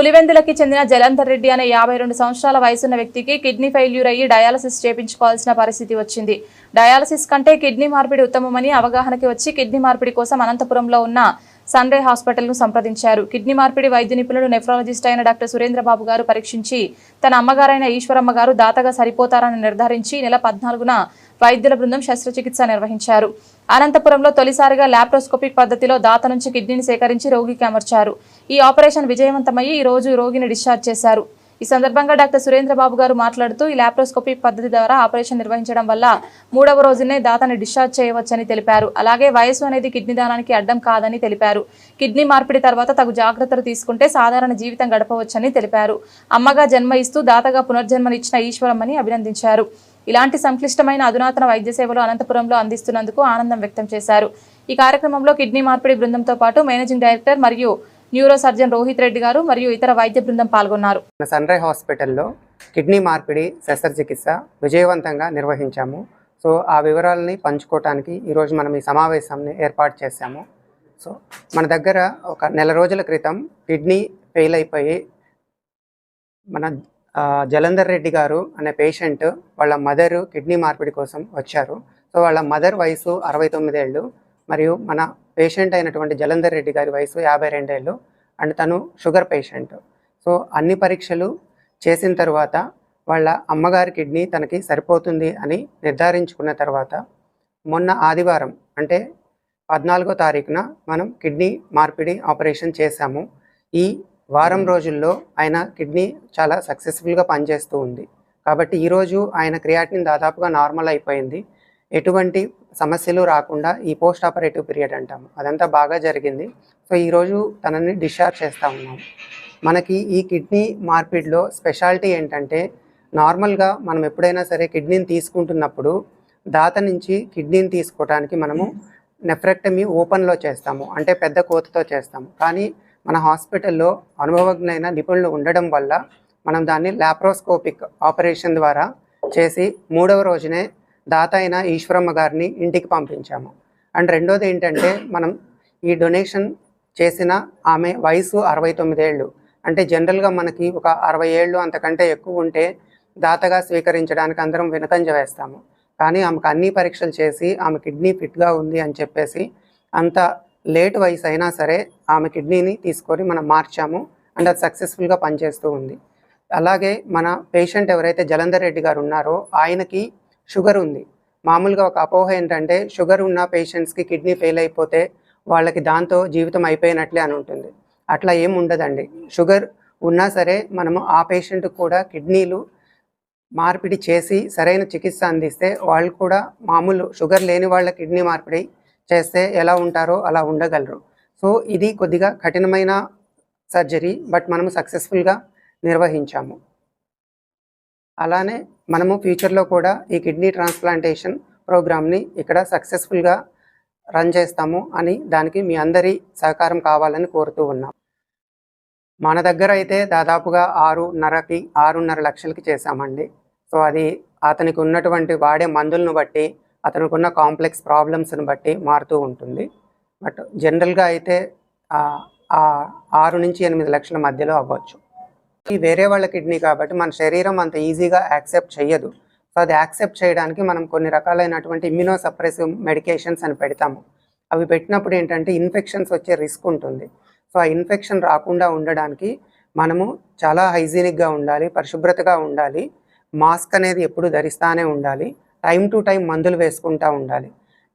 పులివెందులకి చెందిన జలంధర్ రెడ్డి అనే యాభై రెండు సంవత్సరాల వయసున్న వ్యక్తికి కిడ్నీ ఫెయిల్యూర్ అయ్యి డయాలసిస్ చేపించుకోవాల్సిన పరిస్థితి వచ్చింది. డయాలసిస్ కంటే కిడ్నీ మార్పిడి ఉత్తమమని అవగాహనకి వచ్చి కిడ్నీ మార్పిడి కోసం అనంతపురంలో ఉన్న సన్రే హాస్పిటల్ను సంప్రదించారు. కిడ్నీ మార్పిడి వైద్య నిపుణుడు నెఫ్రాలజిస్ట్ అయిన డాక్టర్ సురేంద్రబాబు గారు పరీక్షించి తన అమ్మగారైన ఈశ్వరమ్మ గారు దాతగా సరిపోతారని నిర్ధారించి నెల పద్నాలుగున వైద్యుల బృందం శస్త్రచికిత్స నిర్వహించారు. అనంతపురంలో తొలిసారిగా లాప్రోస్కోపిక్ పద్ధతిలో దాత నుంచి కిడ్నీని సేకరించి రోగికి అమర్చారు. ఈ ఆపరేషన్ విజయవంతమయ్యి ఈ రోజు రోగిని డిశ్చార్జ్ చేశారు. ఈ సందర్భంగా డాక్టర్ సురేంద్రబాబు గారు మాట్లాడుతూ ఈ లాప్రోస్కోపీ పద్ధతి ద్వారా ఆపరేషన్ నిర్వహించడం వల్ల మూడవ రోజునే దాతని డిశ్చార్జ్ చేయవచ్చని తెలిపారు. అలాగే వయసు అనేది కిడ్నీ దానానికి అడ్డం కాదని తెలిపారు. కిడ్నీ మార్పిడి తర్వాత తగు జాగ్రత్తలు తీసుకుంటే సాధారణ జీవితం గడపవచ్చని తెలిపారు. అమ్మగా జన్మ ఇస్తూ దాతగా పునర్జన్మనిచ్చిన ఈశ్వరమ్మని అభినందించారు. ఇలాంటి సంక్లిష్టమైన అధునాతన వైద్య సేవలు అనంతపురంలో అందిస్తున్నందుకు ఆనందం వ్యక్తం చేశారు. ఈ కార్యక్రమంలో కిడ్నీ మార్పిడి బృందంతో పాటు మేనేజింగ్ డైరెక్టర్ మరియు న్యూరో సర్జన్ రోహిత్ రెడ్డి గారు మరియు ఇతర వైద్య బృందం పాల్గొన్నారు. మన సన్రై హాస్పిటల్లో కిడ్నీ మార్పిడి శస్త్రచికిత్స విజయవంతంగా నిర్వహించాము. సో ఆ వివరాలని పంచుకోవటానికి ఈరోజు మనం ఈ సమావేశాన్ని ఏర్పాటు చేశాము. సో మన దగ్గర ఒక నెల రోజుల క్రితం కిడ్నీ ఫెయిల్ అయిపోయి మన జలంధర్ రెడ్డి గారు అనే పేషెంట్ వాళ్ళ మదర్ కిడ్నీ మార్పిడి కోసం వచ్చారు. సో వాళ్ళ మదర్ వయసు అరవై తొమ్మిదేళ్ళు. మరియు మన పేషెంట్ అయినటువంటి జలంధర్ రెడ్డి గారి వయసు యాభై రెండేళ్ళు. అండ్ తను షుగర్ పేషెంట్. సో అన్ని పరీక్షలు చేసిన తర్వాత వాళ్ళ అమ్మగారి కిడ్నీ తనకి సరిపోతుంది అని నిర్ధారించుకున్న తర్వాత మొన్న ఆదివారం అంటే పద్నాలుగో తారీఖున మనం కిడ్నీ మార్పిడి ఆపరేషన్ చేశాము. ఈ వారం రోజుల్లో ఆయన కిడ్నీ చాలా సక్సెస్ఫుల్గా పనిచేస్తూ ఉంది. కాబట్టి ఈరోజు ఆయన క్రియాటిన్ దాదాపుగా నార్మల్ అయిపోయింది. ఎటువంటి సమస్యలు రాకుండా ఈ పోస్ట్ ఆపరేటివ్ పీరియడ్ అంటాము. అదంతా బాగా జరిగింది. సో ఈరోజు తనని డిశ్చార్జ్ చేస్తూ ఉన్నాం. మనకి ఈ కిడ్నీ మార్పిడిలో స్పెషాలిటీ ఏంటంటే నార్మల్గా మనం ఎప్పుడైనా సరే కిడ్నీని తీసుకుంటున్నప్పుడు దాత నుంచి కిడ్నీని తీసుకోవడానికి మనము నెఫ్రెక్టమీ ఓపెన్లో చేస్తాము. అంటే పెద్ద కోతతో చేస్తాము. కానీ మన హాస్పిటల్లో అనుభవజ్ఞైన నిపుణులు ఉండడం వల్ల మనం దాన్ని లాప్రోస్కోపిక్ ఆపరేషన్ ద్వారా చేసి మూడవ రోజునే దాత అయిన ఈశ్వరమ్మ గారిని ఇంటికి పంపించాము. అండ్ రెండోది ఏంటంటే మనం ఈ డొనేషన్ చేసిన ఆమె వయసు అరవై తొమ్మిదేళ్ళు. అంటే జనరల్గా మనకి ఒక అరవై ఏళ్ళు అంతకంటే ఎక్కువ ఉంటే దాతగా స్వీకరించడానికి అందరం వెనుకంజ వేస్తాము. కానీ ఆమెకు అన్ని పరీక్షలు చేసి ఆమె కిడ్నీ ఫిట్గా ఉంది అని చెప్పేసి అంత లేట్ వయసు అయినా సరే ఆమె కిడ్నీని తీసుకొని మనం మార్చాము. అండ్ అది సక్సెస్ఫుల్గా పనిచేస్తూ ఉంది. అలాగే మన పేషెంట్ ఎవరైతే జలంధర్ రెడ్డి గారు ఉన్నారో ఆయనకి షుగర్ ఉంది. మామూలుగా ఒక అపోహ ఏంటంటే షుగర్ ఉన్న పేషెంట్స్కి కిడ్నీ ఫెయిల్ అయిపోతే వాళ్ళకి దాంతో జీవితం అయిపోయినట్లే అని ఉంటుంది. అట్లా ఏం ఉండదండి. షుగర్ ఉన్నా సరే మనము ఆ పేషెంట్ కూడా కిడ్నీలు మార్పిడి చేసి సరైన చికిత్స అందిస్తే వాళ్ళు కూడా మామూలు షుగర్ లేని వాళ్ళ కిడ్నీ మార్పిడి చేస్తే ఎలా ఉంటారో అలా ఉండగలరు. సో ఇది కొద్దిగా కఠినమైన సర్జరీ బట్ మనము సక్సెస్ఫుల్గా నిర్వహించాము. అలానే మనము ఫ్యూచర్లో కూడా ఈ కిడ్నీ ట్రాన్స్ప్లాంటేషన్ ప్రోగ్రామ్ని ఇక్కడ సక్సెస్ఫుల్గా రన్ చేస్తాము అని దానికి మీ అందరి సహకారం కావాలని కోరుతూ ఉన్నాం. మన దగ్గర అయితే దాదాపుగా ఆరున్నరకి ఆరున్నర లక్షలకి చేశామండి. సో అది అతనికి ఉన్నటువంటి వాడే మందులను బట్టి అతనికి ఉన్న కాంప్లెక్స్ ప్రాబ్లమ్స్ని బట్టి మారుతూ ఉంటుంది. బట్ జనరల్గా అయితే ఆరు నుంచి ఎనిమిది లక్షల మధ్యలో అవ్వచ్చు. వేరే వాళ్ళ కిడ్నీ కాబట్టి మన శరీరం అంత ఈజీగా యాక్సెప్ట్ చేయదు సో అది యాక్సెప్ట్ చేయడానికి మనం కొన్ని రకాలైనటువంటి ఇమ్యూనో సప్రెసివ్ మెడికేషన్స్ అని పెడతాము. అవి పెట్టినప్పుడు ఏంటంటే ఇన్ఫెక్షన్స్ వచ్చే రిస్క్ ఉంటుంది. సో ఆ ఇన్ఫెక్షన్ రాకుండా ఉండడానికి మనము చాలా హైజీనిక్గా ఉండాలి పరిశుభ్రతగా ఉండాలి మాస్క్ అనేది ఎప్పుడు ధరిస్తానే ఉండాలి టైం టు టైం మందులు వేసుకుంటూ ఉండాలి.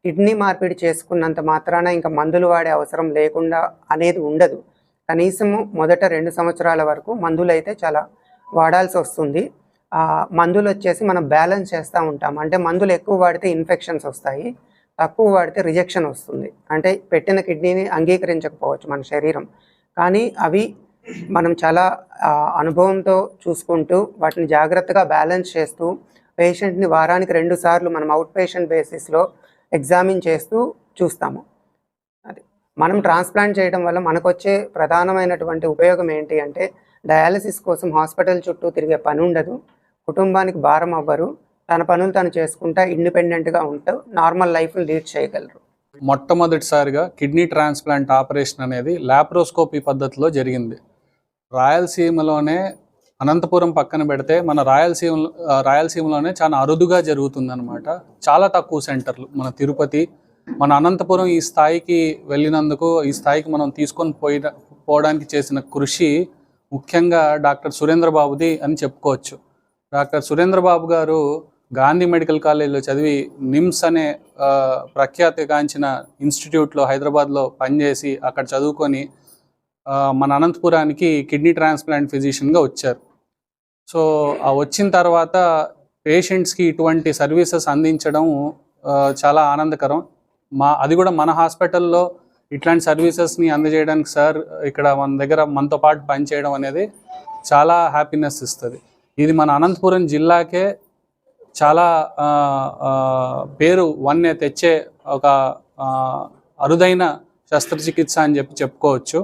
కిడ్నీ మార్పిడి చేసుకున్నంత మాత్రాన ఇంకా మందులు వాడే అవసరం లేకుండా అనేది ఉండదు. కనీసము మొదట రెండు సంవత్సరాల వరకు మందులు అయితే చాలా వాడాల్సి వస్తుంది. మందులు వచ్చేసి మనం బ్యాలెన్స్ చేస్తూ ఉంటాం. అంటే మందులు ఎక్కువ వాడితే ఇన్ఫెక్షన్స్ వస్తాయి. తక్కువ వాడితే రిజెక్షన్ వస్తుంది. అంటే పెట్టిన కిడ్నీని అంగీకరించకపోవచ్చు మన శరీరం. కానీ అవి మనం చాలా అనుభవంతో చూసుకుంటూ వాటిని జాగ్రత్తగా బ్యాలెన్స్ చేస్తూ పేషెంట్ని వారానికి రెండు సార్లు మనం అవుట్ పేషెంట్ బేసిస్లో ఎగ్జామిన్ చేస్తూ చూస్తాము. మనం ట్రాన్స్ప్లాంట్ చేయడం వల్ల మనకు వచ్చే ప్రధానమైనటువంటి ఉపయోగం ఏంటి అంటే డయాలసిస్ కోసం హాస్పిటల్ చుట్టూ తిరిగే పని ఉండదు కుటుంబానికి భారం అవ్వరు తన పనులు తను చేసుకుంటా ఇండిపెండెంట్గా ఉంటూ నార్మల్ లైఫ్ని లీడ్ చేయగలరు. మొట్టమొదటిసారిగా కిడ్నీ ట్రాన్స్ప్లాంట్ ఆపరేషన్ అనేది లాప్రోస్కోపీ పద్ధతిలో జరిగింది. రాయలసీమలోనే అనంతపురం పక్కన పెడితే మన రాయలసీమ రాయలసీమలోనే చాలా అరుదుగా జరుగుతుందన్నమాట. చాలా తక్కువ సెంటర్లు మన తిరుపతి మన అనంతపురం ఈ స్థాయికి వెళ్ళినందుకు ఈ స్థాయికి మనం తీసుకొని పోయి పోవడానికి చేసిన కృషి ముఖ్యంగా డాక్టర్ సురేంద్ర బాబుది అని చెప్పుకోవచ్చు. డాక్టర్ సురేంద్ర బాబు గారు గాంధీ మెడికల్ కాలేజీలో చదివి నిమ్స్ అనే ప్రఖ్యాతిగాంచిన ఇన్స్టిట్యూట్లో హైదరాబాద్లో పనిచేసి అక్కడ చదువుకొని మన అనంతపురానికి కిడ్నీ ట్రాన్స్ప్లాంట్ ఫిజిషియన్గా వచ్చారు. సో ఆ వచ్చిన తర్వాత పేషెంట్స్కి ఇటువంటి సర్వీసెస్ అందించడం చాలా ఆనందకరం. మా అది కూడా మన హాస్పిటల్లో ఇట్లాంటి సర్వీసెస్ని అందజేయడానికి సార్ ఇక్కడ మన దగ్గర మనతో పాటు పనిచేయడం అనేది చాలా హ్యాపీనెస్ ఇస్తుంది. ఇది మన అనంతపురం జిల్లాకే చాలా పేరు వన్నె తెచ్చే ఒక అరుదైన శస్త్రచికిత్స అని చెప్పి చెప్పుకోవచ్చు.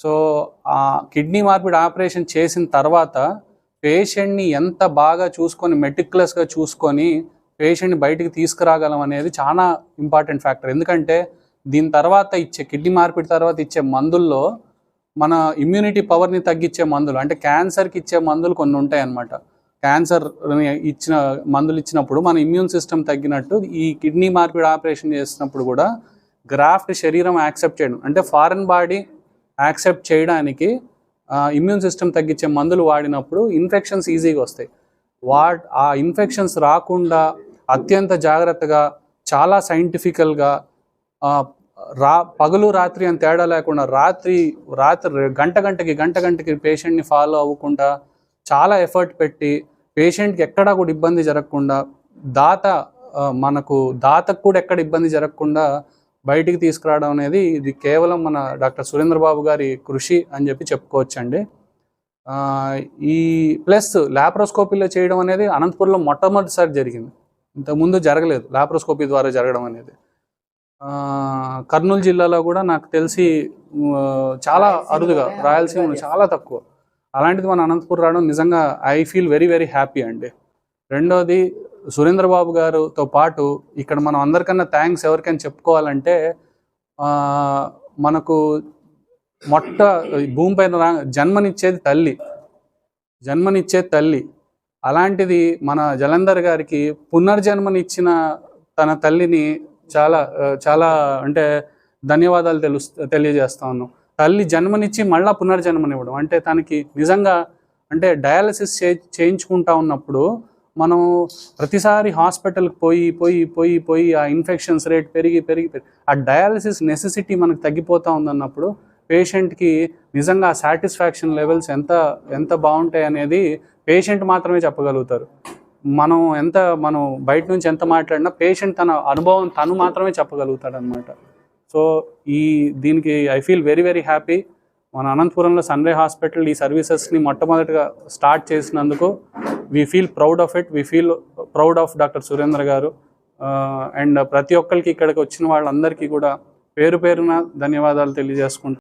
సో ఆ కిడ్నీ మార్పిడి ఆపరేషన్ చేసిన తర్వాత పేషెంట్ని ఎంత బాగా చూసుకొని మెటిక్యులస్గా చూసుకొని పేషెంట్ని బయటికి తీసుకురాగలం అనేది చాలా ఇంపార్టెంట్ ఫ్యాక్టర్. ఎందుకంటే దీని తర్వాత ఇచ్చే కిడ్నీ మార్పిడి తర్వాత ఇచ్చే మందుల్లో మన ఇమ్యూనిటీ పవర్ని తగ్గించే మందులు అంటే క్యాన్సర్కి ఇచ్చే మందులు కొన్ని ఉంటాయి అన్నమాట క్యాన్సర్ ఇచ్చిన మందులు ఇచ్చినప్పుడు మన ఇమ్యూన్ సిస్టమ్ తగ్గినట్టు ఈ కిడ్నీ మార్పిడి ఆపరేషన్ చేసినప్పుడు కూడా గ్రాఫ్ట్ శరీరం యాక్సెప్ట్ చేయడం అంటే ఫారెన్ బాడీ యాక్సెప్ట్ చేయడానికి ఇమ్యూన్ సిస్టమ్ తగ్గించే మందులు వాడినప్పుడు ఇన్ఫెక్షన్స్ ఈజీగా వస్తాయి. వా ఆ ఇన్ఫెక్షన్స్ రాకుండా అత్యంత జాగ్రత్తగా చాలా సైంటిఫికల్గా రా పగలు రాత్రి అని తేడా లేకుండా రాత్రి రాత్రి గంట గంటకి గంట గంటకి పేషెంట్ని ఫాలో అవ్వకుండా చాలా ఎఫర్ట్ పెట్టి పేషెంట్కి ఎక్కడా కూడా ఇబ్బంది జరగకుండా దాత మనకు దాతకు కూడా ఎక్కడ ఇబ్బంది జరగకుండా బయటికి తీసుకురావడం అనేది ఇది కేవలం మన డాక్టర్ సురేంద్ర బాబు గారి కృషి అని చెప్పి చెప్పుకోవచ్చండి. ఈ ప్లస్ ల్యాప్రోస్కోపీలో చేయడం అనేది అనంతపురంలో మొట్టమొదటిసారి జరిగింది. ఇంతకుముందు జరగలేదు. ల్యాప్రోస్కోపీ ద్వారా జరగడం అనేది. కర్నూలు జిల్లాలో కూడా నాకు తెలిసి చాలా అరుదుగా రాయలసీమలో చాలా తక్కువ. అలాంటిది మన అనంతపురం రావడం నిజంగా I feel very very happy అండి. రెండోది సురేంద్ర బాబు గారుతో పాటు ఇక్కడ మనం అందరికన్నా థ్యాంక్స్ ఎవరికైనా చెప్పుకోవాలంటే మనకు మొట్ట భూమిపైన రా జన్మనిచ్చేది తల్లి. జన్మనిచ్చేది తల్లి. అలాంటిది మన జలంధర్ గారికి పునర్జన్మనిచ్చిన తన తల్లిని చాలా చాలా అంటే ధన్యవాదాలు తెలుసు తెలియజేస్తా ఉన్నాం. తల్లి జన్మనిచ్చి మళ్ళా పునర్జన్మనివ్వడం అంటే తనకి నిజంగా అంటే డయాలసిస్ చే చేయించుకుంటా ఉన్నప్పుడు మనం ప్రతిసారి హాస్పిటల్కి పోయి పోయి పోయి పోయి ఆ ఇన్ఫెక్షన్స్ రేట్ పెరిగి పెరిగి పెరిగి ఆ డయాలసిస్ నెసెసిటీ మనకు తగ్గిపోతూ ఉందన్నప్పుడు పేషెంట్కి నిజంగా సాటిస్ఫాక్షన్ లెవెల్స్ ఎంత ఎంత బాగుంటాయి అనేది పేషెంట్ మాత్రమే చెప్పగలుగుతారు. మనం ఎంత మనం బయట నుంచి ఎంత మాట్లాడినా పేషెంట్ తన అనుభవం తను మాత్రమే చెప్పగలుగుతాడు అనమాట సో ఈ దీనికి I feel very very happy మన అనంతపురంలో సన్రే హాస్పిటల్ ఈ సర్వీసెస్ని మొట్టమొదటిగా స్టార్ట్ చేసినందుకు we feel proud of it we feel proud of doctor Surendra garu. And ప్రతి ఒక్కరికి ఇక్కడికి వచ్చిన వాళ్ళందరికీ కూడా పేరు పేరున ధన్యవాదాలు తెలియజేసుకుంటూ